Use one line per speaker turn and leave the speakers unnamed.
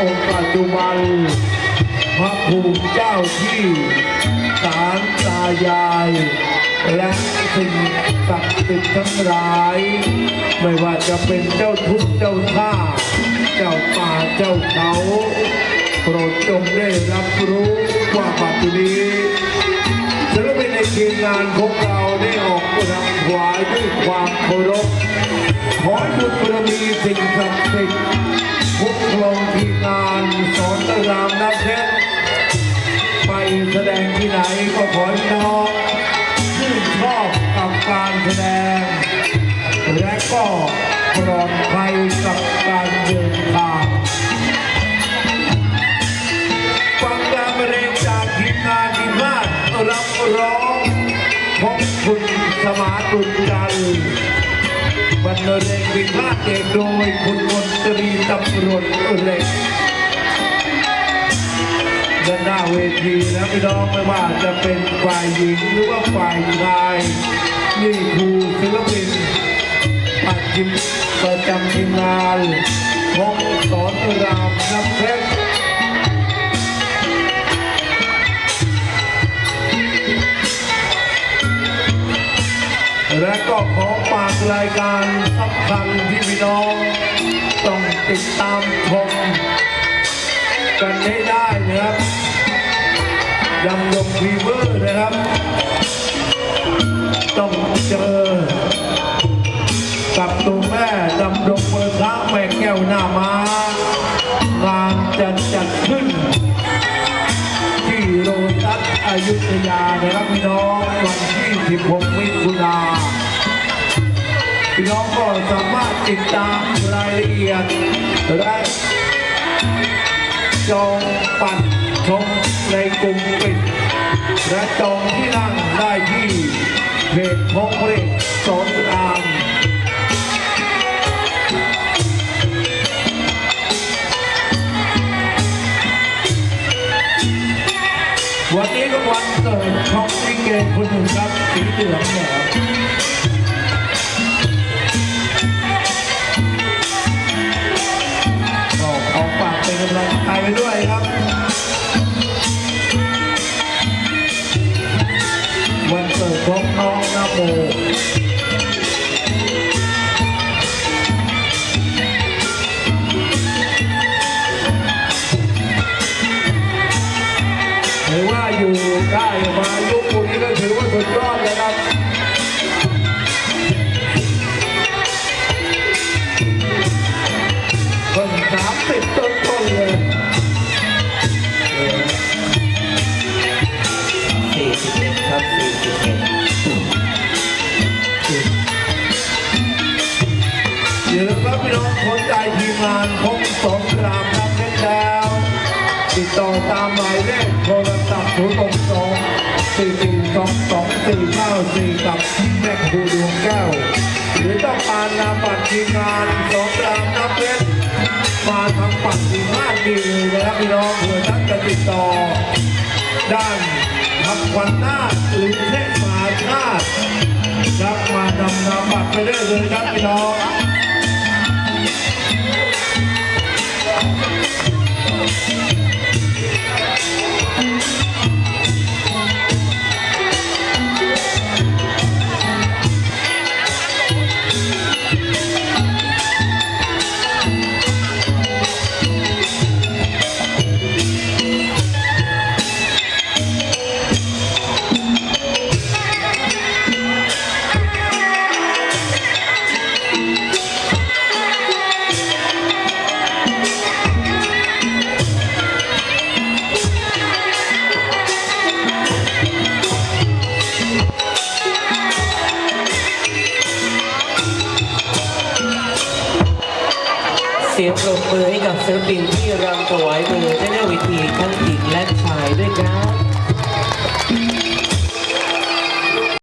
องค์ปัจจุบัน พระภูมิเจ้าที่ศาลตายาย และสิ่งศักดิ์สิทธิ์ทั้งหลาย ไม่ว่าจะเป็นเจ้าทุกข์เจ้าท่า เจ้าป่าเจ้าเขาโปรดจงได้รับรู้ว่าปัจจุบันศิลปินในทีมงานของเราได้ออกรำถวายด้วยความเคารพขอบุญบารมีสิ่งศักดิ์สิทธิ์ ที่ไหนก็ขอน้องชื่นชอบกับการแสดง และก็ปลอดภัยกับการเดินทางฟังการบรรเลงจากทีมงานทีมงานรับร้องของคุณสมาตุลจันทร์บรรเลงวิพากษ์เอกโดยคุณมนตรีตำรวจเหล็ก ด้านหน้าเวทีนะพี่น้องไม่ว่าจะเป็นฝ่ายหญิงหรือว่าฝ่ายชาย นี่คือศิลปินปัจจิมประจำทีมงานของสอนรามน้ำเพชรและก็ของฝากรายการสำคัญที่พี่น้อง ต้องติดตามชม กันให้ได้นะครับยำยงฟีเวอร์นะครับ ต้องเจอ กับตัวแม่ดำรงเบอร์พระแม่แก้วหน้าม้างานจะจัดขึ้น ที่โรตัสอยุธยานะครับพี่น้องวันที่ 16 มิถุนาพี่น้องก็สามารถติดตามรายละเอียดและ จองปัดชมในกลุ่มปิด และจองที่นั่งได้ที่เพจของเพลงสอนรามวันนี้ก็วันเกิดของลิเกคนหนึ่งครับสีเหลืองเนี่ย ของน้องนโม พี่น้องสนใจทีมงานพงสงครามนับเพชรแล้ว ติดต่อตามหมายเลขโทรศัพท์0 6 2 4 4 2 2 4 9 4กับแม่ครูดวงแก้ว หรือต้องการนามบัตรทีมงานสงครามนับเพชรมาทำบัตรทีมงานดีเลยนะครับพี่น้องเผื่อท่านจะติดต่อ ด้านทำควันหน้าหรือเทศมาชาติครับมานำนามบัตรไปได้เลยครับพี่น้อง
สียงปรบมือให้กับศิลปินที่รำถวายมือในหน้าเวทีทั้งหญิงและชายด้วยครับ